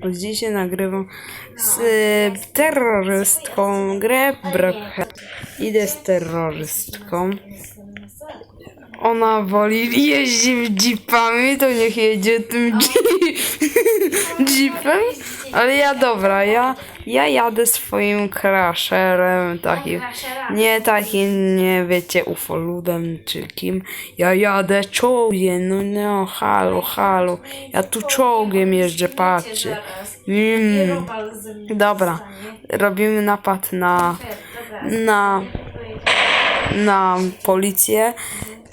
Bo dzisiaj nagrywam z y, terrorystką grę Brockhead. Idę z terrorystką. Ona woli jeździć jeepami, to niech jedzie tym jeep- jeepem. Ale ja dobra, ja, ja jadę swoim crasherem takim. Nie takim, nie wiecie, ufoludem czy kim. Ja jadę czołgiem, no no, halo, halo. Ja tu czołgiem jeżdżę, patrzcie. Mm. Dobra, robimy napad na, na, na policję.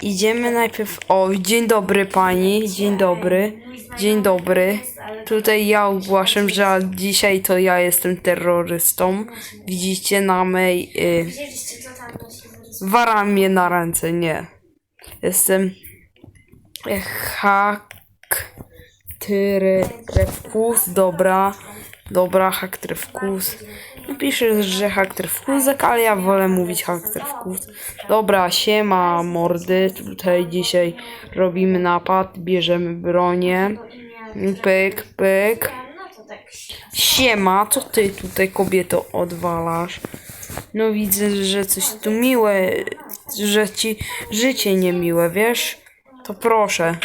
Idziemy najpierw. O, dzień dobry pani, dzień dobry, dzień dobry. Tutaj ja ogłaszam, że dzisiaj to ja jestem terrorystą. Widzicie na mej. Y, waram mnie na ręce, nie. Jestem. Hak. Tyry. Trefkus, dobra. Dobra, hak. Pisze, że hak trefkus, ale ja wolę mówić hak trefkus. Dobra, siema mordy. Tutaj dzisiaj robimy napad, bierzemy bronię. Pyk, pyk. Siema, co ty tutaj kobieto odwalasz? No widzę, że coś tu miłe, że ci życie niemiłe, wiesz? To proszę.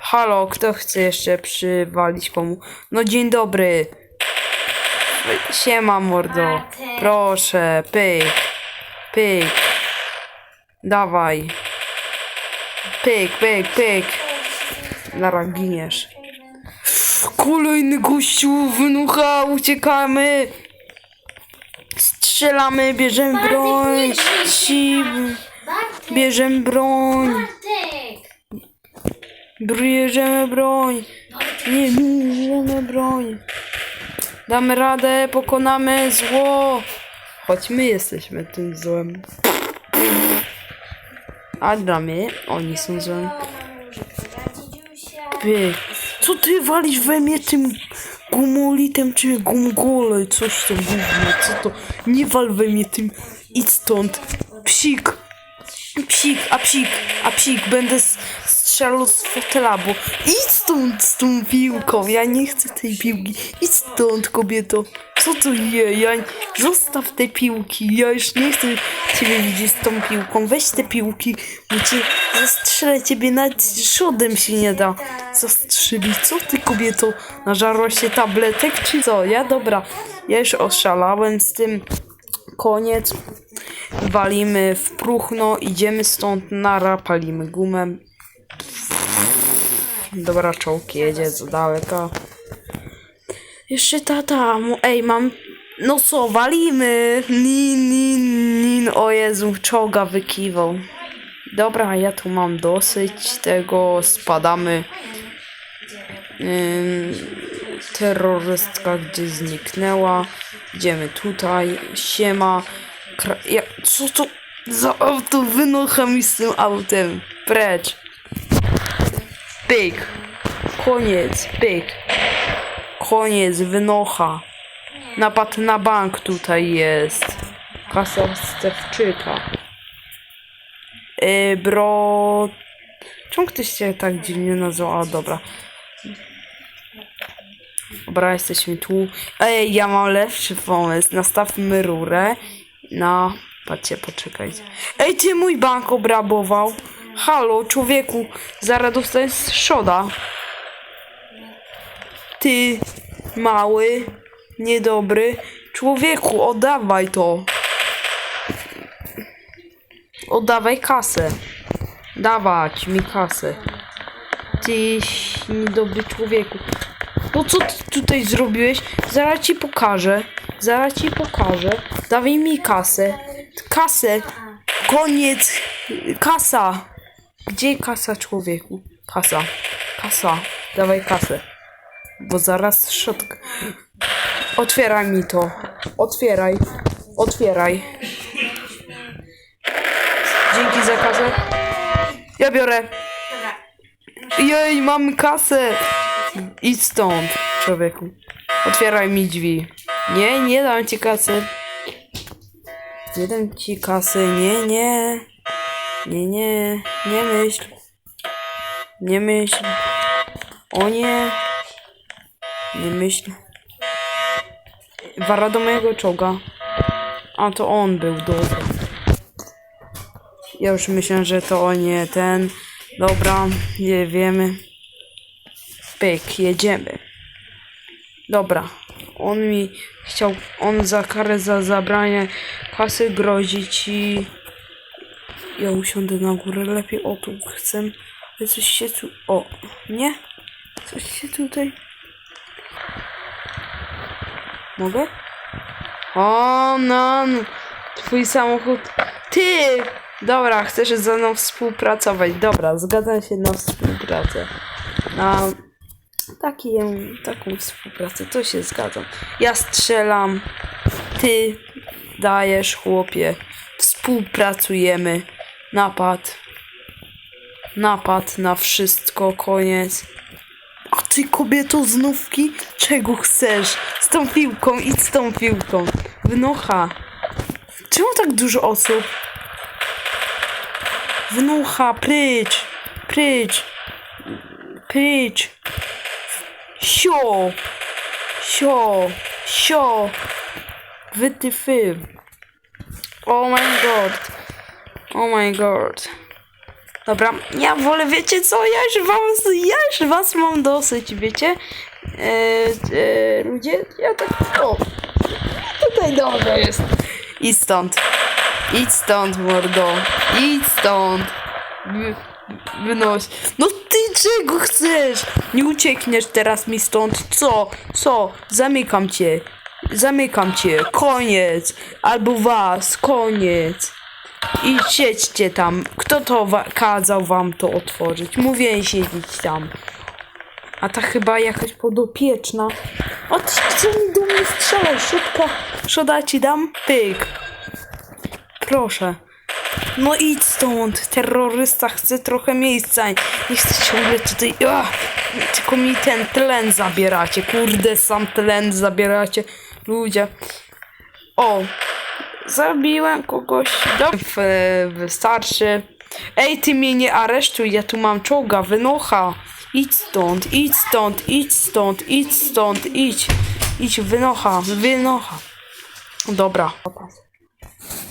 Halo, kto chce jeszcze przywalić komu? No dzień dobry. Siema mordo. Proszę, pyk. Pyk. Dawaj. Pyk, pyk, pyk. Nara giniesz. Kolejny gościu, wynucha, uciekamy. Strzelamy, bierzemy broń. Ci, bierzemy broń. Bierzemy broń. Nie, bierzemy broń. Damy radę, pokonamy zło. Choć my jesteśmy tym złem. A dla mnie oni są złem. Ty, co ty walisz we mnie tym gumolitem czy gumgole? Coś tam gówno, co to? Nie wal we mnie tym, idź stąd. Psik, psik, a psik, a psik, będę s- strzelał z fotela, bo idź stąd z tą piłką, ja nie chcę tej piłki. Idź stąd, kobieto. Co to je? Ja... Zostaw te piłki, ja już nie chcę ciebie widzieć z tą piłką. Weź te piłki, bo cię zastrzelę ciebie, nawet szodem się nie da zastrzelić. Co ty, kobieto? Nażarłaś się tabletek, czy co? Ja dobra, ja już oszalałem z tym. Koniec. Walimy w próchno, idziemy stąd, nara, palimy gumę. Dobra, czołg jedzie z daleka. Jeszcze tata, ej, mam... No co, walimy! Nin, nin, nin, o Jezu, czołga wykiwał. Dobra, ja tu mam dosyć tego, spadamy. Ym, terrorystka gdzieś zniknęła. Idziemy tutaj, siema. Kra ja, co to za auto? Wynocha mi z tym autem. Precz. Pyk. Koniec, pyk. Koniec, wynocha. Napad na bank tutaj jest. Kasa Stewczyka. Yy, bro... Czemu ktoś się tak dziwnie nazywał? A, dobra. Dobra, jesteśmy tu. Ej, ja mam lepszy pomysł. Nastawmy rurę na... Patrzcie, poczekajcie. Ej, ty mój bank obrabował. Halo, człowieku. Zaraz dostaniesz szoda. Ty, mały, niedobry. Człowieku, oddawaj to. Oddawaj kasę. Dawać mi kasę. Ty niedobry człowieku. No co ty tutaj zrobiłeś? Zaraz ci pokażę. Zaraz ci pokażę. Dawaj mi kasę. Kasę. Koniec. Kasa. Gdzie kasa człowieku? Kasa. Kasa. Dawaj kasę. Bo zaraz środka. Otwieraj mi to. Otwieraj. Otwieraj. Dzięki za kasę. Ja biorę. Jej, mam kasę! Idź stąd, człowieku. Otwieraj mi drzwi. Nie, nie dam ci kasy. Nie dam ci kasy, nie, nie. Nie, nie, nie myśl. Nie myśl. O nie. Nie myśl. Wara do mojego czołga. A to on był, dobra. Ja już myślę, że to nie ten. Dobra, nie wiemy. Pyk, jedziemy. Dobra. On mi chciał, on za karę za zabranie kasy grozi ci. Ja usiądę na górę lepiej. O, tu chcę. Coś się tu. O, nie? Coś się tutaj. Mogę? O, nan! Twój samochód. Ty! Dobra, chcesz ze mną współpracować. Dobra, zgadzam się na współpracę. Na taki, taką współpracę, to się zgadzam. Ja strzelam, ty dajesz, chłopie. Współpracujemy. Napad. Napad na wszystko, koniec. A ty kobieto znówki? Czego chcesz? Z tą piłką, idź z tą piłką. Wnocha. Czemu tak dużo osób? Wnucha, prycz. Prycz. Prycz. Sio. Sio. Sio. Wytyfy. Oh my god. Oh my god. Dobra, ja wolę, wiecie co, ja już was, ja już was mam dosyć, wiecie? E, e, ludzie, ja tak, o, tutaj dobra jest. Idź stąd. Idź stąd, mordo. Idź stąd. Wy, wynoś. No ty czego chcesz? Nie uciekniesz teraz mi stąd. Co? Co? Zamykam cię. Zamykam cię. Koniec. Albo was. Koniec. I siedźcie tam. Kto to wa- kazał wam to otworzyć? Mówię siedzieć tam. A ta chyba jakaś podopieczna. O, chce mi do mnie. Szybko. Szoda ci dam. Pyk. Proszę. No idź stąd. Terrorysta chce trochę miejsca. Nie chcę ciągle tutaj... Ach, tylko mi ten tlen zabieracie. Kurde, sam tlen zabieracie. Ludzie. O, Zabiłem kogoś. Dobrze, wystarczy. Ej, ty mnie nie aresztuj, ja tu mam czołga, wynocha. Idź stąd, idź stąd, idź stąd, idź stąd, idź. Idź, wynocha, wynocha. Dobra.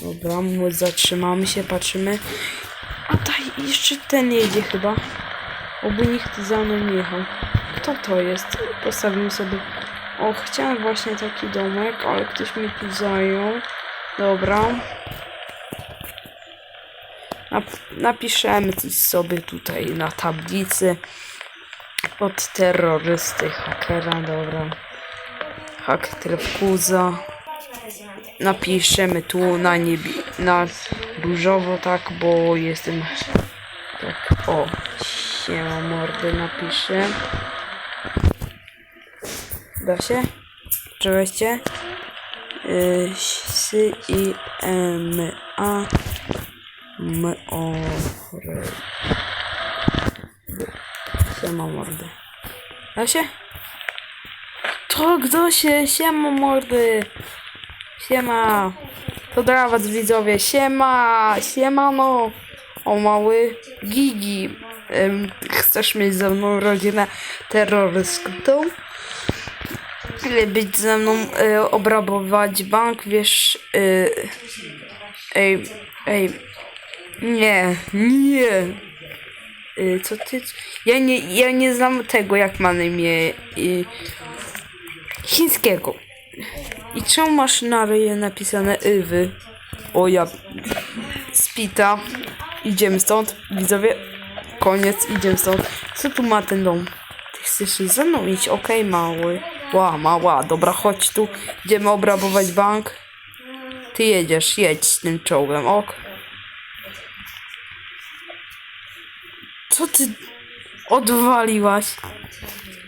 Dobra, my zatrzymamy się, patrzymy. A daj, jeszcze ten jedzie chyba. Oby nikt za mną jechał. Kto to jest? Postawimy sobie... O, chciałem właśnie taki domek, ale ktoś mi tu zajął. Dobra. Nap napiszemy coś sobie tutaj na tablicy. Od terrorysty, hakera, dobra. Hak. Napiszemy tu na niebie, na różowo, tak, bo jestem tak, o, siema mordy napiszę. Da się? Czegoście? S I M A M O R Siema mordy. Da się? Tak, da się, siema mordy. Siema. To dla was widzowie, siema, siemano. O mały Gigi. Chcesz mieć ze mną rodzinę terrorystką? Ile być ze mną y, obrabować bank, wiesz, y, ej, ej, nie, nie, y, co ty, ja nie, ja nie znam tego, jak ma na imię, y, chińskiego. I czemu masz na ryje napisane Iwy? O ja, spita, idziemy stąd, widzowie, koniec, idziemy stąd. Co tu ma ten dom? Ty chcesz się ze mną iść? Okej, mały. Ła, mała, dobra, chodź tu. Idziemy obrabować bank. Ty jedziesz, jedź z tym czołgiem, ok. Co ty odwaliłaś?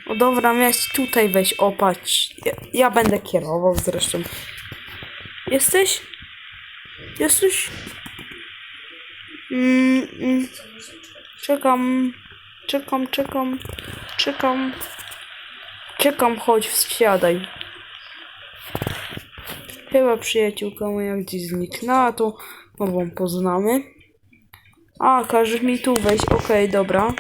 O dobra, miałeś tutaj weź, opatrz. Ja, ja będę kierował zresztą. Jesteś? Jesteś? Mm, mm. Czekam, czekam, czekam, czekam. Czekam, chodź, wsiadaj. Chyba przyjaciółka moja gdzieś zniknęła, to nową poznamy. A, każesz mi tu wejść, okej, dobra.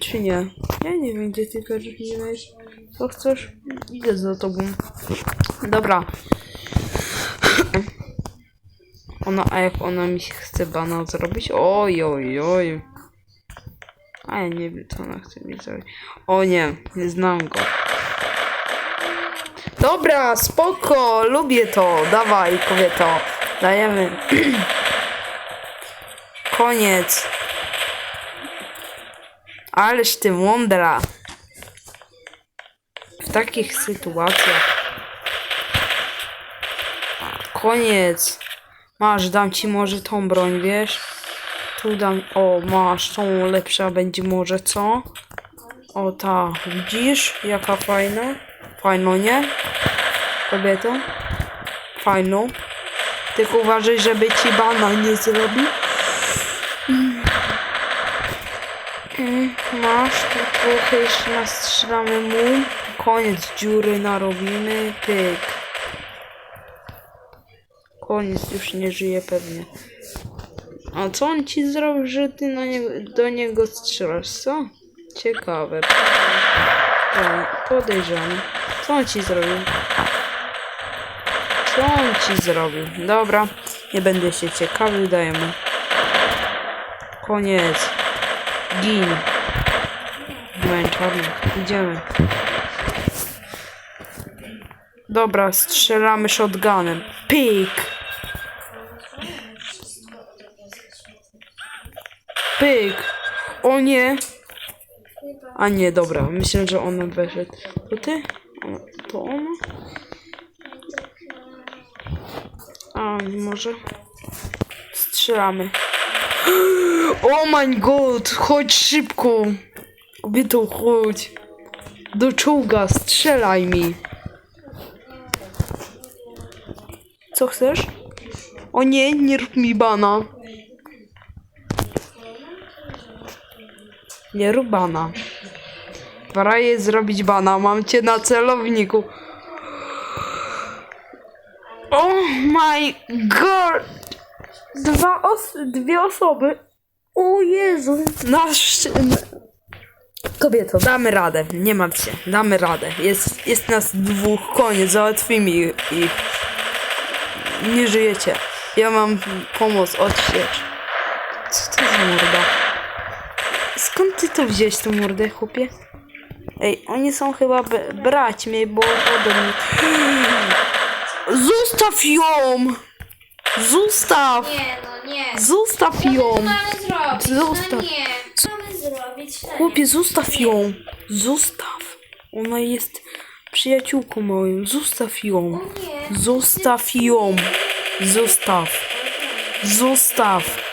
Czy nie? Ja nie wiem, gdzie ty każesz mi wejść. Co chcesz? Idę za tobą. Dobra. Ona, a jak ona mi się chce bana zrobić? Oj, oj, oj. A ja nie wiem, co ona chce mi zrobić. O nie, nie znam go. Dobra, spoko, lubię to. Dawaj, kobieto. Dajemy. Koniec. Ależ ty mądra. W takich sytuacjach. Koniec. Masz, dam ci może tą broń, wiesz? Tu dam. O, masz, tą lepsza będzie może, co? O ta, widzisz? Jaka fajna? Fajno, nie? Kobieto? Fajno. Tylko uważaj, żeby ci bana nie zrobił. Mm, Masz, tu trochę jeszcze nastrzelamy mu. Koniec dziury narobimy. Pyk. Koniec, już nie żyje pewnie. A co on ci zrobił, że ty niego, do niego strzelasz, co? Ciekawe. Podejrzany. Co on ci zrobił? Co on ci zrobił? Dobra, nie będę się ciekawił, dajemy. Koniec. Gin. Męczarny. Idziemy. Dobra, strzelamy shotgunem. Pik. Pyk. O nie. A nie, dobra. Myślę, że ona weszedł. To ty? To ona? A, może? Strzelamy. Oh my god! Chodź szybko! Kobieto, chodź! Do czołga, strzelaj mi! Co chcesz? O nie, nie rób mi bana. Nie rób bana. Pora jest zrobić bana, mam cię na celowniku. Oh my god! Dwa os dwie osoby. O Jezu. Nasz... Kobieto, damy radę. Nie martw się. Damy radę. Jest, jest nas dwóch. Koniec. Załatwimy ich. Nie żyjecie. Ja mam pomoc. Odsiecz. Co to za morda? Skąd ty to wziąłeś tą mordę, chłopie? Ej, oni są chyba braćmi, bo podobnie. Zostaw ją! Zostaw! Nie, no nie. Zostaw Co ją! my mamy zrobić? Zostaw. No nie. Co mamy zrobić? No Chłopie, zostaw ją! Zostaw! Ona jest przyjaciółką moją. Zostaw ją! Zostaw ją! Zostaw! Zostaw!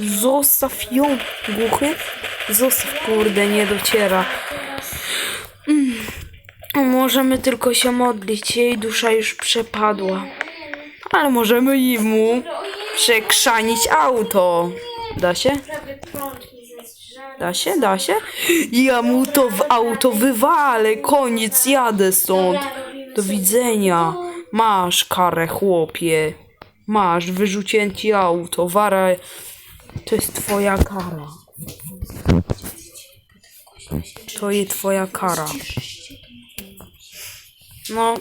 Zostaw ją! Głuchy? Zostaw, kurde, nie dociera. Mm. Możemy tylko się modlić. Jej dusza już przepadła. Ale możemy i mu przekrzanić auto. Da się? Da się? Da się? Ja mu to w auto wywalę. Koniec, jadę stąd. Do widzenia. Masz karę, chłopie. Masz, wyrzuciłem ci auto. Wara, to jest twoja kara. To jest twoja kara. No.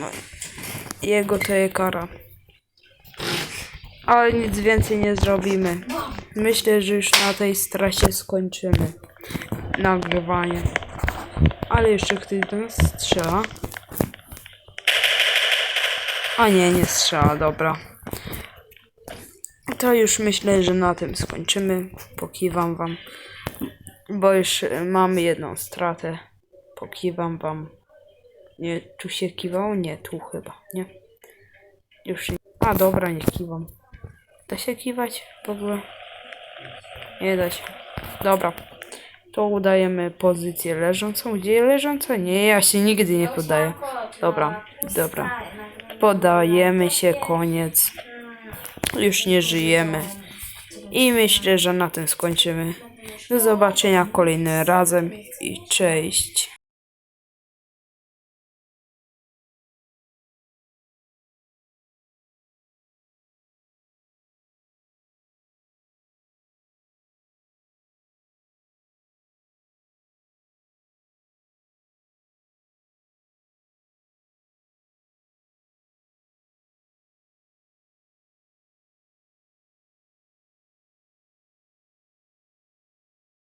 no. Jego to jest kara. Ale nic więcej nie zrobimy. Myślę, że już na tej stracie skończymy nagrywanie. Ale jeszcze ktoś do nas strzela. A nie, nie strzela, dobra. To już myślę, że na tym skończymy. Pokiwam wam. Bo już e, mamy jedną stratę. Pokiwam wam. Nie, tu się kiwało? Nie, tu chyba, nie? Już nie. A dobra, nie kiwam. Da się kiwać w ogóle? Nie da się. Dobra. To udajemy pozycję leżącą. Gdzie leżąca? Nie, ja się nigdy nie podaję. Dobra, dobra. Podajemy się, koniec. Już nie żyjemy. I myślę, że na tym skończymy. Do zobaczenia kolejnym razem i cześć.